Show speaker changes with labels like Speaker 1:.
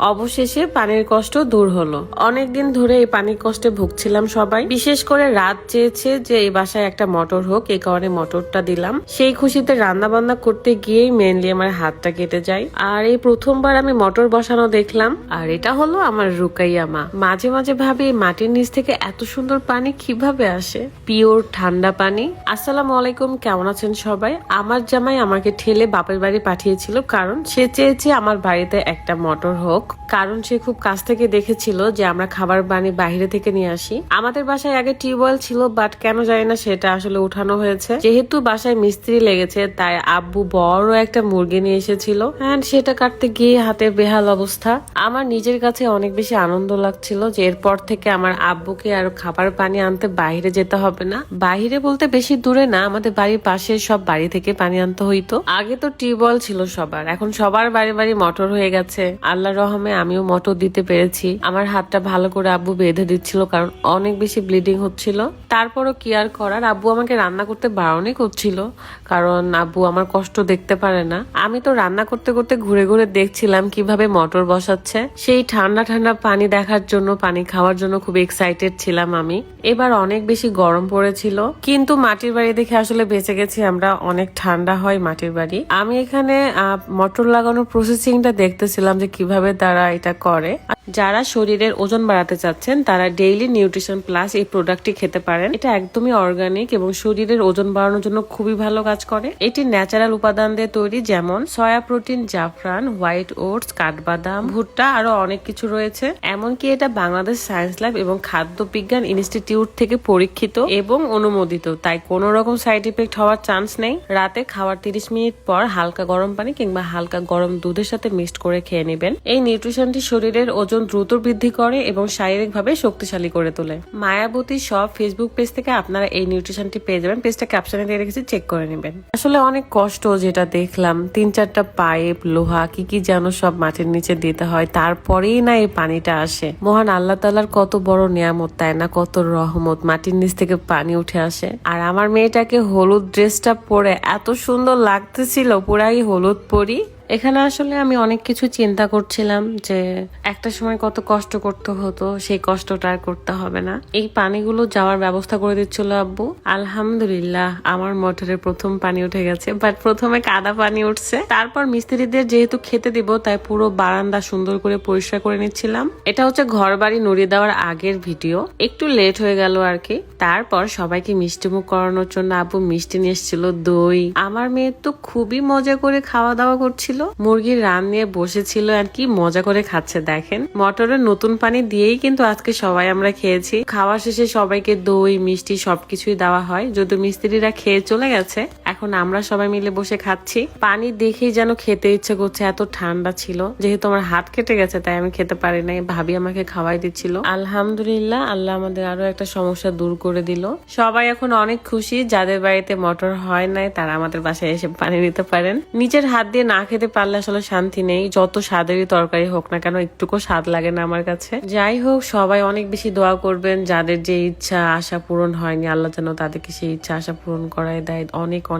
Speaker 1: অবশেষে পানির কষ্ট দূর হলো। অনেকদিন ধরে এই পানির কষ্টে ভুগছিলাম সবাই। বিশেষ করে রাত চেয়েছে যে এই বাসায় একটা মোটর হোক, এই কারণে মোটরটা দিলাম। সেই খুশিতে রান্না বান্না করতে গিয়েই মেনলি আমার হাতটা কেটে যায়। আর এই প্রথমবার আমি মোটর বসানো দেখলাম। আর এটা হলো আমার রুকাইয়া মা। মাঝে মাঝে ভাবি মাটির নিচ থেকে এত সুন্দর পানি কীভাবে আসে? পিওর ঠান্ডা পানি। আসসালামু আলাইকুম, কেমন আছেন সবাই? আমার জামাই আমাকে ঠেলে বাপের বাড়ি পাঠিয়েছিল, কারণ সে চেয়েছে আমার বাড়িতে একটা মোটর হোক। কারণ সে খুব কাছ থেকে দেখেছিল যে আমরা খাবার পানি বাইরে থেকে নিয়ে আসি। আমাদের বাসায় আগে টিউবওয়েল ছিল, বাট কেন জানি না সেটা আসলে উঠানো হয়েছে। যেহেতু বাসায় মিস্ত্রি লেগেছে, তাই আব্বু বড় একটা মুরগি নিয়ে এসেছিল। অ্যান্ড সেটা কাটতে গিয়ে হাতে বেহাল অবস্থা। আমার নিজের কাছে অনেক বেশি আনন্দ লাগছিল যে এরপর থেকে আমার আব্বুকে আর খাবার পানি আনতে বাইরে যেতে হবে না। বাইরে বলতে বেশি দূরে না, আমাদের বাড়ির পাশে সব বাড়ি থেকে পানি আনতে হইতো। আগে তো টিউবওয়েল ছিল সবার, এখন সবার বাড়ি বাড়ি মোটর হয়ে গেছে। আল্লাহ রহমে আমিও মটর দিতে পেরেছি। আমার হাতটা ভালো করে আব্বু বেঁধে দিচ্ছিল কারণ অনেক বেশি ব্লিডিং হচ্ছিল। তারপরও কি আর করার আব্বু আমাকে রান্না করতে বারণই করছিল, কারণ আব্বু আমার কষ্ট দেখতে পারে না। আমি তো রান্না করতে করতে ঘুরে ঘুরে দেখছিলাম কীভাবে মোটর বসাচ্ছে। সেই ঠান্ডা ঠান্ডা পানি দেখার জন্য, পানি খাওয়ার জন্য খুব এক্সাইটেড ছিলাম আমি। এবার অনেক বেশি গরম পড়েছিল, কিন্তু মাটির বাড়ি দেখে আসলে বেঁচে গেছি আমরা, অনেক ঠান্ডা হয় মাটির বাড়ি। আমি এখানে মটর লাগানোর প্রসেসিংটা দেখতেছিলাম যে কীভাবে তারা এটা করে। যারা শরীরের ওজন বাড়াতে চাচ্ছেন, তারা ডেইলি নিউট্রিশন প্লাস এই প্রোডাক্টটি খেতে পারেন। এটা একদমই অর্গানিক এবং শরীরের ওজন বাড়ানোর জন্য খুবই ভালো কাজ করে। এটি ন্যাচারাল উপাদান দিয়ে তৈরি, যেমন সয়া প্রোটিন জাফরান হোয়াইট ওটস কাঠবাদাম, ভুট্টা আরও অনেক কিছু রয়েছে। এমনকি এটা বাংলাদেশ সায়েন্স ল্যাব এবং খাদ্য বিজ্ঞান ইনস্টিটিউট থেকে পরীক্ষিত এবং অনুমোদিত। তাই কোনো রকম সাইড ইফেক্ট হওয়ার চান্স নেই। রাতে খাওয়ার তিরিশ মিনিট পর হালকা গরম পানি কিংবা হালকা গরম দুধের সাথে মিক্সড করে খেয়ে নেবেন। এই নিউট্রিশনটি শরীরের ওজন দ্রুত বৃদ্ধি করে এবং শারীরিকভাবে শক্তিশালী করে তোলে। মায়াবতী সব ফেসবুক পেজ থেকে আপনারা এই নিউট্রিশনটি পেয়ে যাবেন। পেজটা ক্যাপশনে দিয়ে রেখেছি চেক করে নেবেন। আসলে অনেক কষ্ট যেটা দেখলাম, তিন চারটা পাইপ, লোহা, কি কি যেন সব মাটির নিচে দিতে হয়, তারপরেই না এই পানিটা আসে। মহান আল্লাহ তালার কত বড় নিয়ামত, তাই না? কত রহমত, মাটির নিচ থেকে পানি উঠে আসে। আর আমার মেয়েটাকে হলুদ ড্রেসটা পরে এত সুন্দর লাগতেছিল, পুরাই হলুদ পরি। এখানে আসলে আমি অনেক কিছু চিন্তা করছিলাম যে একটা সময় কত কষ্ট করতে হতো, সেই কষ্টটা আর করতে হবে না। এই পানিগুলো যাওয়ার ব্যবস্থা করে দিচ্ছিল আব্বু। আলহামদুলিল্লাহ, আমার মোটরের প্রথম পানি উঠে গেছে বাট প্রথমে কাদা পানি উঠছে। তারপর মিস্ত্রিদের যেহেতু খেতে দিব, তাই পুরো বারান্দা সুন্দর করে পরিষ্কার করে নিচ্ছিলাম। এটা হচ্ছে ঘর বাড়ি নড়িয়ে দেওয়ার আগের ভিডিও। একটু লেট হয়ে গেল আর কি। তারপর সবাইকে মিষ্টি মুখ করানোর জন্য আব্বু মিষ্টি নিয়ে এসেছিল দই। আমার মেয়ে তো খুবই মজা করে খাওয়া দাওয়া করছিল। মুরগির রান নিয়ে বসেছিল আর কি মজা করে খাচ্ছে, দেখেন। মটরের নতুন পানি দিয়েই কিন্তু আজকে সবাই আমরা খেয়েছি। খাওয়া শেষে সবাইকে দই, মিষ্টি সবকিছুই দেওয়া হয়। যদি মিস্ত্রিরা খেয়ে চলে গেছে এখন আমরা সবাই মিলে বসে খাচ্ছি। পানি দেখেই যেন খেতে ইচ্ছে করছে, এত ঠান্ডা ছিল। যেহেতু আমার হাত কেটে গেছে, তাই আমি খেতে পারি নাই। ভাবি আমাকে খাওয়াই দিচ্ছিল। আলহামদুলিল্লাহ, আল্লাহ আমাদের আরও একটা সমস্যা দূর করে দিল। সবাই এখন অনেক খুশি, যাদের বাড়িতে মোটর হয় নাই, তারা আমাদের বাসায় এসে পানি নিতে পারেন। নিজের হাত দিয়ে না খেতে পারলে আসলে শান্তি নেই। যত স্বাদেরই তরকারি হোক না কেন, একটুকু স্বাদ লাগে না আমার কাছে। যাই হোক, সবাই অনেক বেশি দোয়া করবেন, যাদের যে ইচ্ছা, আশা পূরণ হয়নি, আল্লাহ যেন তাদেরকে সেই ইচ্ছা, আশা পূরণ করায় দেয়। অনেক অনেক